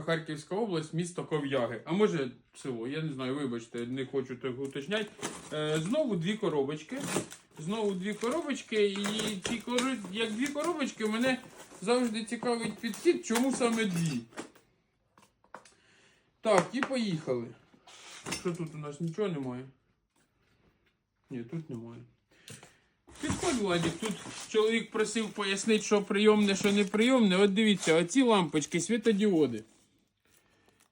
Харківська область, місто Ков'яги. А може село, я не знаю, вибачте, не хочу так уточняти. Е, знову дві коробочки. Знову дві коробочки. І ці кори... як дві коробочки, мене завжди цікавить підхід, чому саме дві. Так, і поїхали. Що тут у нас нічого немає? Ні, тут немає. Підходь, Владик, тут чоловік просив пояснити, що прийомне, що не прийомне. От дивіться, оці лампочки, світодіоди.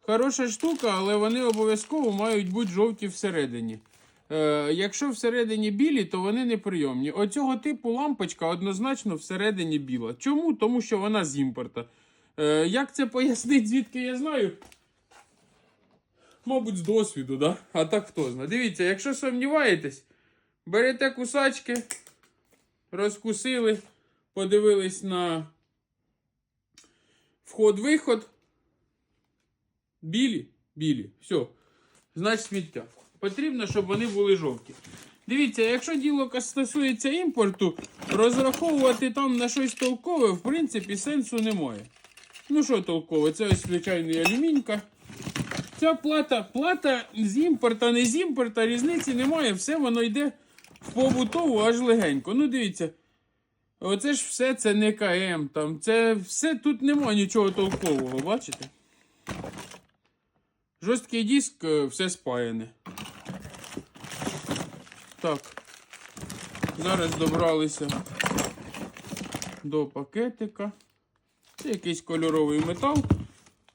Хороша штука, але вони обов'язково мають бути жовті всередині. Е, якщо всередині білі, то вони неприйомні. Оцього типу лампочка однозначно всередині біла. Чому? Тому що вона з імпорта. Е, як це пояснити, звідки я знаю? Мабуть, з досвіду, да? А так хто знає. Дивіться, якщо сумніваєтесь, берете кусачки, розкусили, подивились на вход-виход. Білі, білі, все. Значить сміття. Потрібно, щоб вони були жовті. Дивіться, якщо діло стосується імпорту, розраховувати там на щось толкове, в принципі, сенсу немає. Ну що толкове? Це ось звичайний алюмінька. Ця плата, плата з імпорта, не з імпорта, різниці немає, все воно йде в побутову аж легенько. Ну дивіться, оце ж все це не КМ, там, це все тут немає нічого толкового, бачите? Жорсткий диск, е, все спаяне. Так. Зараз добралися до пакетика. Це якийсь кольоровий метал.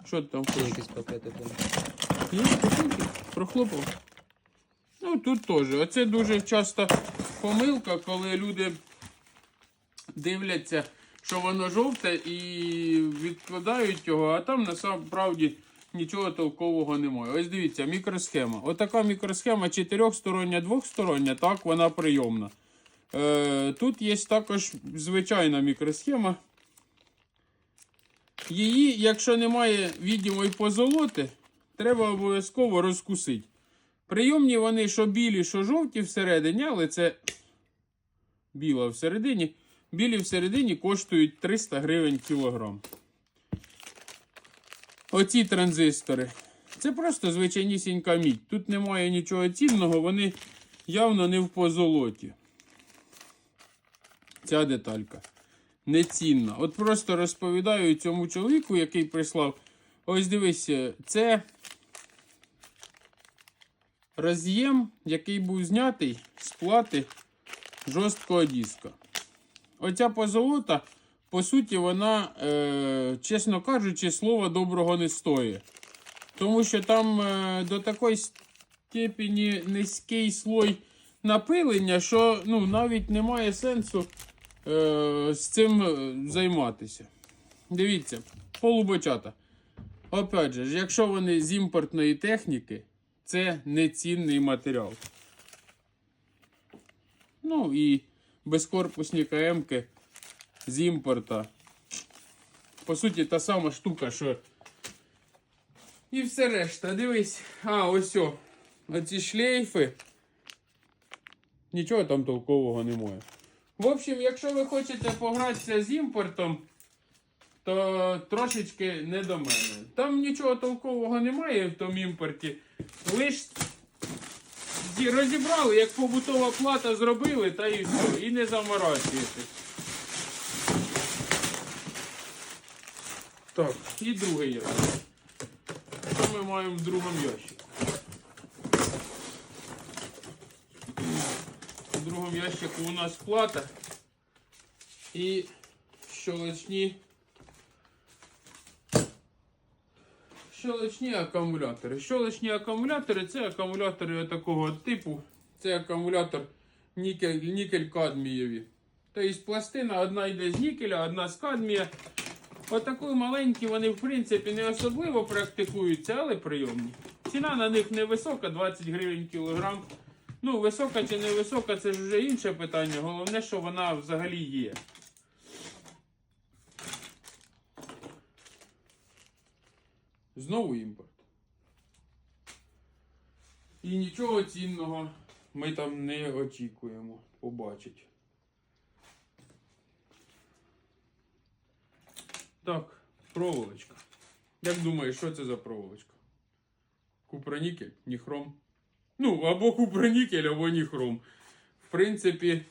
Що там хочеш? Якісь пакети там. Є копійки? Прохлопав. Ну тут теж. Оце дуже часто помилка, коли люди дивляться, що воно жовте і відкладають його, а там насправді нічого толкового немає. Ось дивіться, мікросхема. Отака мікросхема чотирьохстороння, двохстороння, так, вона прийомна. Е, тут є також звичайна мікросхема. Її, якщо немає відомої позолоти, треба обов'язково розкусити. Прийомні вони що білі, що жовті всередині, але це біла всередині. Білі всередині коштують 300 гривень кілограм. Оці транзистори. Це просто звичайнісінька мідь. Тут немає нічого цінного, вони явно не в позолоті. Ця деталька нецінна. От просто розповідаю цьому чоловіку, який прислав. Ось дивися, це роз'єм, який був знятий з плати жорсткого диска. Оця позолота, по суті, вона, е, чесно кажучи, слова доброго не стоїть. Тому що там е, до такої степені низький слой напилення, що ну, навіть немає сенсу е, з цим е, займатися. Дивіться, полубочата. Опять же, якщо вони з імпортної техніки, це нецінний матеріал. Ну і безкорпусні КМки з імпорта. По суті, та сама штука, що. І все решта, дивись. А, ось. Оці шлейфи. Нічого там толкового немає. В общем, якщо ви хочете погратися з імпортом, то трошечки не до мене. Там нічого толкового немає в тому імпорті. Лиш розібрали, як побутова плата зробили, та і все. І не заморачуєте. Так, і другий ящик. Що ми маємо в другому ящику? В другому ящику у нас плата і щелочні. Щелочні акумулятори. Щелочні акумулятори це акумулятори такого типу. Це акумулятор нікель, нікель кадмієві. Тобто пластина одна йде з нікеля, одна з кадмія. Отакі маленькі вони, в принципі, не особливо практикуються, але прийомні. Ціна на них невисока, 20 гривень кілограм. Ну, висока чи не висока, це ж вже інше питання. Головне, що вона взагалі є. Знову імпорт. І нічого цінного ми там не очікуємо побачити. Так, проволочка. Як думаєш, що це за проволочка? Купронікель, ніхром. Ну, або купронікель, або ніхром. В принципі,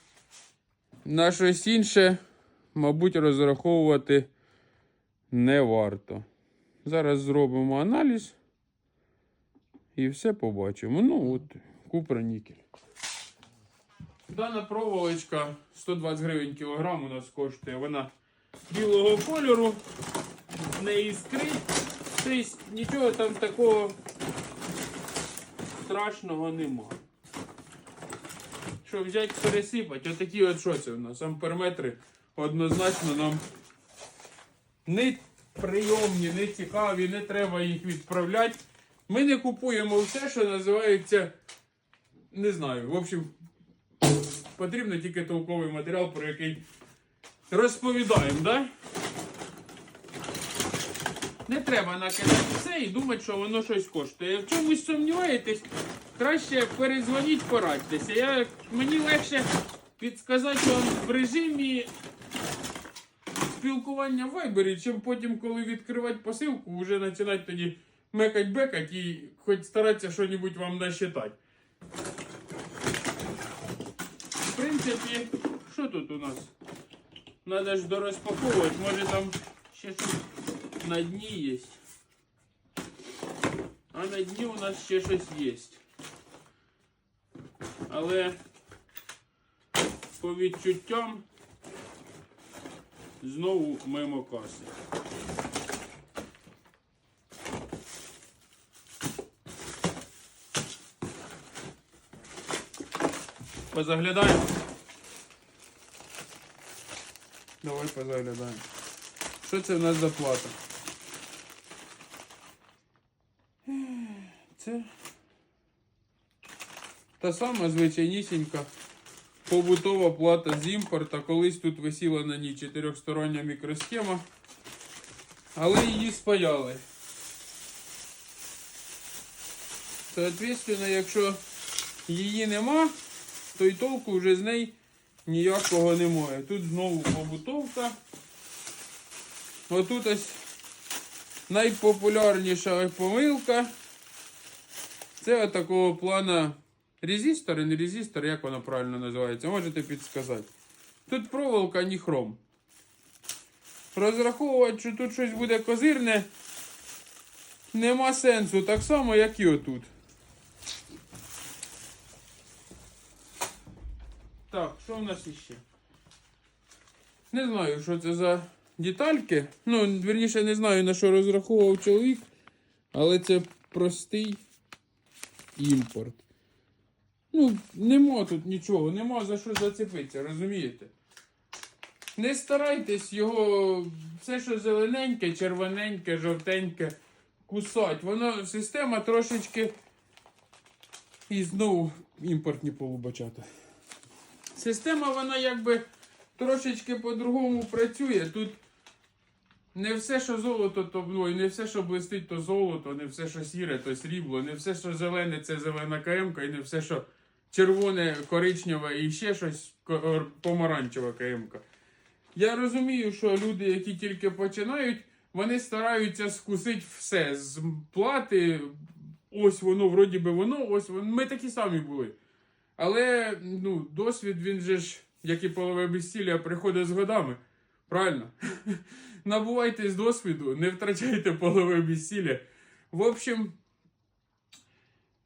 на щось інше, мабуть, розраховувати не варто. Зараз зробимо аналіз і все побачимо. Ну, от, купронікель. Дана проволочка 120 гривень кілограм у нас коштує. Вона білого кольору, не іскрить. Тобто нічого там такого страшного нема. Що взяти пересипати, отакі от що це у нас? Амперметри однозначно нам не прийомні, не цікаві, не треба їх відправляти. Ми не купуємо все, що називається. Не знаю. В общем, потрібно тільки толковий матеріал, про який розповідаємо, да? Не треба накидати все і думати, що воно щось коштує. В чомусь сумніваєтесь, краще перезвоніть, порадьтеся. Я, мені легше підсказати вам в режимі спілкування в вайбері, чим потім, коли відкривати посилку, вже починати тоді мекать-бекать і хоч старатися щось вам насчитати. В принципі, що тут у нас? Надо ж дорозпаковувати, може там ще щось на дні є. А на дні у нас ще щось є. Але по відчуттям знову мимо каси. Позаглядаємо. Давай позаглядаємо. Що це в нас за плата? Це та сама звичайнісінька побутова плата з імпорта. Колись тут висіла на ній чотирьохстороння мікросхема, але її спаяли. Соответственно, якщо її нема, то й толку вже з неї ніякого немає. Тут знову побутовка. Отут ось найпопулярніша помилка. Це отакого плана резистор не резистор, як воно правильно називається, можете підсказати. Тут проволока, ні хром. Розраховувати, що тут щось буде козирне, нема сенсу, так само, як і отут. Так, що в нас іще? Не знаю, що це за детальки. Ну, вірніше, не знаю, на що розраховував чоловік, але це простий імпорт. Ну, нема тут нічого, нема за що зацепитися, розумієте? Не старайтесь його, все, що зелененьке, червоненьке, жовтеньке, кусать. Воно система трошечки. І знову імпортні полубачата. Система, вона якби трошечки по-другому працює. Тут не все, що золото, то ой, не все, що блистить, то золото, не все, що сіре, то срібло, не все, що зелене, це зелена КМК, і не все, що червоне, коричневе і ще щось помаранчева КМК. Я розумію, що люди, які тільки починають, вони стараються скусити все з плати. Ось воно, вроді би воно, ось воно. Ми такі самі були. Але ну, досвід він же ж, як і полове безцілля, приходить з годами. Правильно? Набувайте з досвіду, не втрачайте полове безцілля. В общем,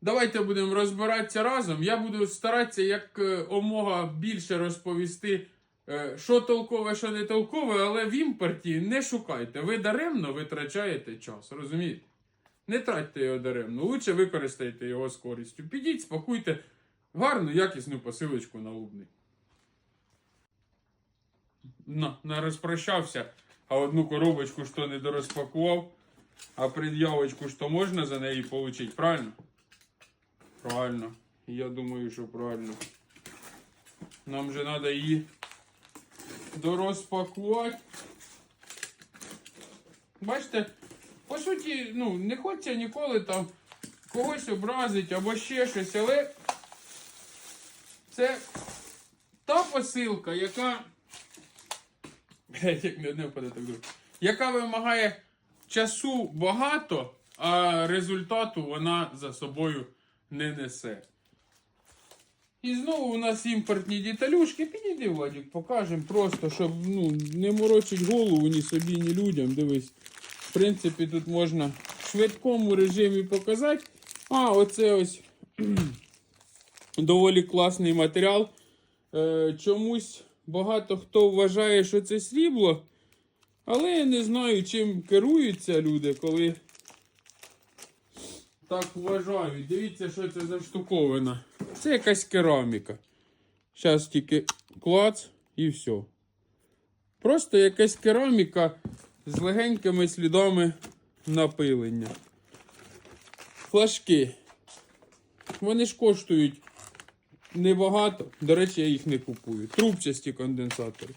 давайте будемо розбиратися разом. Я буду старатися як е, омога більше розповісти, е, що толкове, що не толкове, але в імпорті не шукайте. Ви даремно витрачаєте час, розумієте? Не тратьте його даремно. Лучше використайте його з користю. Підіть, спакуйте гарну, якісну посилочку на лубний. На, не розпрощався, а одну коробочку що не дорозпакував, а пред'явочку що можна за неї отримати, правильно? Правильно. Я думаю, що правильно. Нам же треба її дорозпакувати. Бачите, по суті, ну, не хочеться ніколи там когось образити або ще щось, але це та посилка, яка. Як не впаде так. Яка вимагає часу багато, а результату вона за собою не несе. І знову у нас імпортні деталюшки. Підійди, Владик, покажемо просто, щоб ну, не морочить голову ні собі, ні людям. Дивись. В принципі, тут можна в швидкому режимі показати. А, оце ось доволі класний матеріал. Е, чомусь багато хто вважає, що це срібло. Але я не знаю, чим керуються люди, коли так вважають. Дивіться, що це за штуковина. Це якась кераміка. Зараз тільки клац і все. Просто якась кераміка з легенькими слідами напилення. Флажки. Вони ж коштують небагато. До речі, я їх не купую. Трубчасті конденсатори.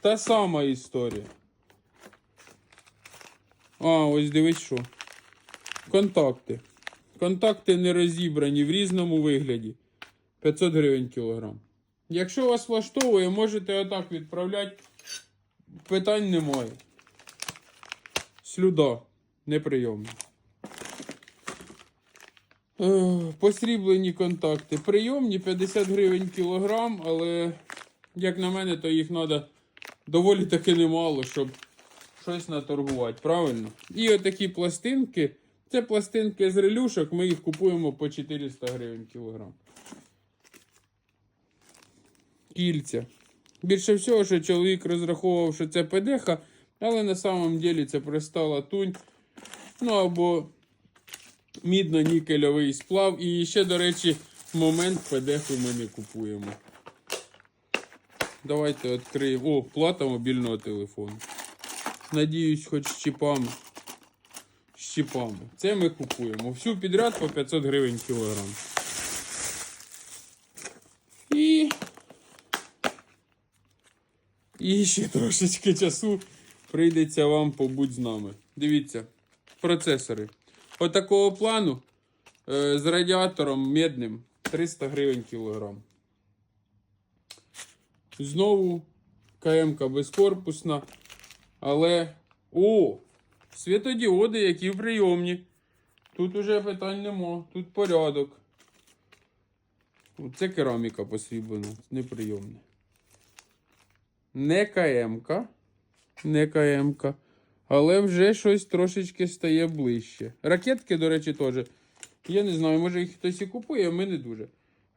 Та сама історія. А, ось дивись що. Контакти. Контакти не розібрані в різному вигляді. 500 гривень кілограм. Якщо вас влаштовує, можете отак відправляти. Питань немає. Слюда. Неприйомна. Посріблені контакти. Прийомні 50 гривень кілограм, але, як на мене, то їх треба доволі таки немало, щоб щось наторгувати, правильно? І отакі пластинки. Це пластинки з релюшок, ми їх купуємо по 400 гривень кілограм. Кільця. Більше всього, що чоловік розраховував, що це ПДХ, але на самом деле це проста латунь. Ну або мідно-нікельовий сплав. І ще, до речі, момент ПДХ ми не купуємо. Давайте відкриємо. О, плата мобільного телефону. Надіюсь, хоч. З чіпами. Це ми купуємо. Всю підряд по 500 гривень кілограм. І. І ще трошечки часу прийдеться вам побудь з нами. Дивіться, процесори. Отакого плану е, з радіатором медним 300 гривень кілограм. Знову КМ-ка безкорпусна. Але. О! Світодіоди, які прийомні. Тут уже питань нема. Тут порядок. Це кераміка посріблена, неприйомна. Не КМ-ка. Не КМ-ка. Але вже щось трошечки стає ближче. Ракетки, до речі, теж. Я не знаю, може їх хтось і купує, а ми не дуже.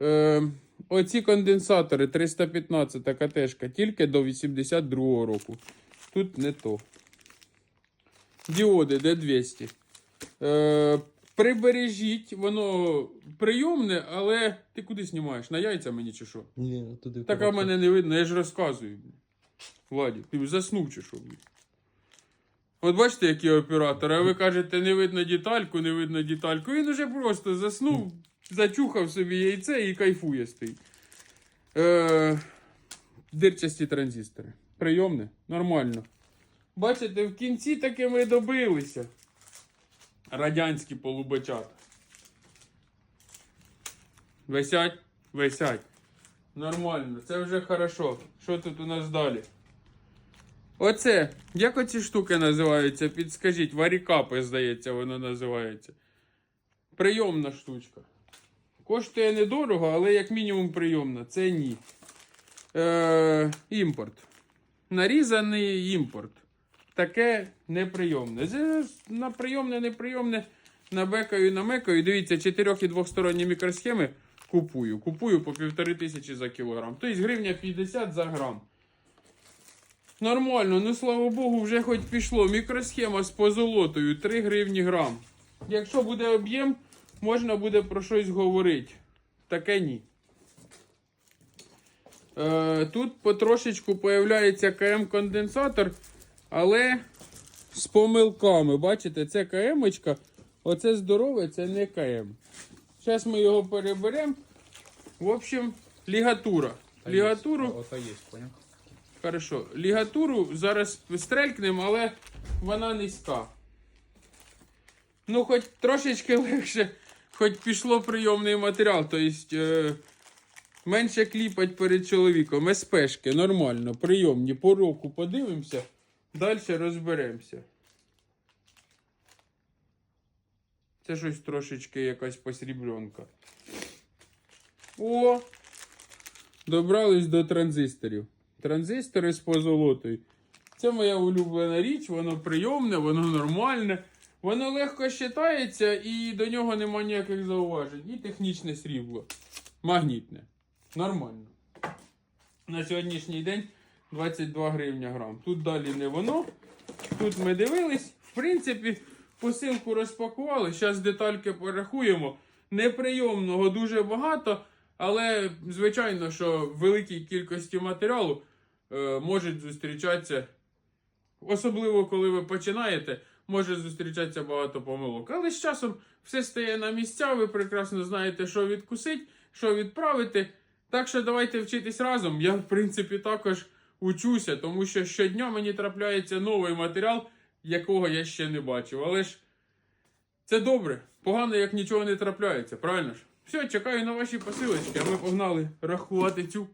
Е, оці конденсатори 315 КТшка тільки до 82 року. Тут не то. Діоди D200. Е, прибережіть, воно прийомне, але ти куди знімаєш? На яйця мені чи що? Ні, туди. Так а в мене не видно, я ж розказую. Владі, ти заснув чи що? От бачите, які оператори, а ви кажете, не видно детальку, не видно детальку. Він уже просто заснув, зачухав собі яйце і кайфує стоїть. Е, дирчасті транзистори. Прийомне, нормально. Бачите, в кінці таки ми добилися. Радянські полубачата. Висять, висять. Нормально, це вже хорошо. Що тут у нас далі? Оце, як оці штуки називаються? Підскажіть, варікапи, здається, воно називається. Прийомна штучка. Коштує недорого, але як мінімум прийомна. Це ні. Е, імпорт. Нарізаний імпорт. Таке неприйомне. На прийомне, неприйомне. Набекаю, намекаю. Дивіться, 4 і двосторонні мікросхеми купую. Купую по півтори тисячі за кілограм. Тобто гривня 50 за грам. Нормально, ну слава Богу, вже хоч пішло. Мікросхема з позолотою 3 гривні грам. Якщо буде об'єм, можна буде про щось говорити. Таке ні. Е, тут потрошечку появляється КМ-конденсатор, але з помилками. Бачите, це КМ-очка, оце здорове, це не КМ. Зараз ми його переберемо. В общем, лігатура. Лігатуру. Ота є, поняв? Хорошо. Лігатуру зараз стрелькнемо, але вона низька. Ну, хоч трошечки легше, хоч пішло прийомний матеріал, тобто е, менше кліпать перед чоловіком. СПшки, нормально, прийомні. По року подивимося, далі розберемося. Це щось трошечки якась посрібленка. О! Добрались до транзисторів. Транзистори з позолотою. Це моя улюблена річ, воно прийомне, воно нормальне, воно легко щитається і до нього нема ніяких зауважень. І технічне срібло. Магнітне. Нормально. На сьогоднішній день 22 гривня грам. Тут далі не воно. Тут ми дивились. В принципі, посилку розпакували. Зараз детальки порахуємо. Неприйомного дуже багато, але звичайно, що в великій кількості матеріалу е, можуть зустрічатися, особливо коли ви починаєте, може зустрічатися багато помилок. Але з часом все стає на місця, ви прекрасно знаєте, що відкусить, що відправити. Так що давайте вчитись разом. Я, в принципі, також учуся, тому що щодня мені трапляється новий матеріал, якого я ще не бачив. Але ж це добре. Погано, як нічого не трапляється, правильно ж? Все, чекаю на ваші посилочки, а ми погнали рахувати цю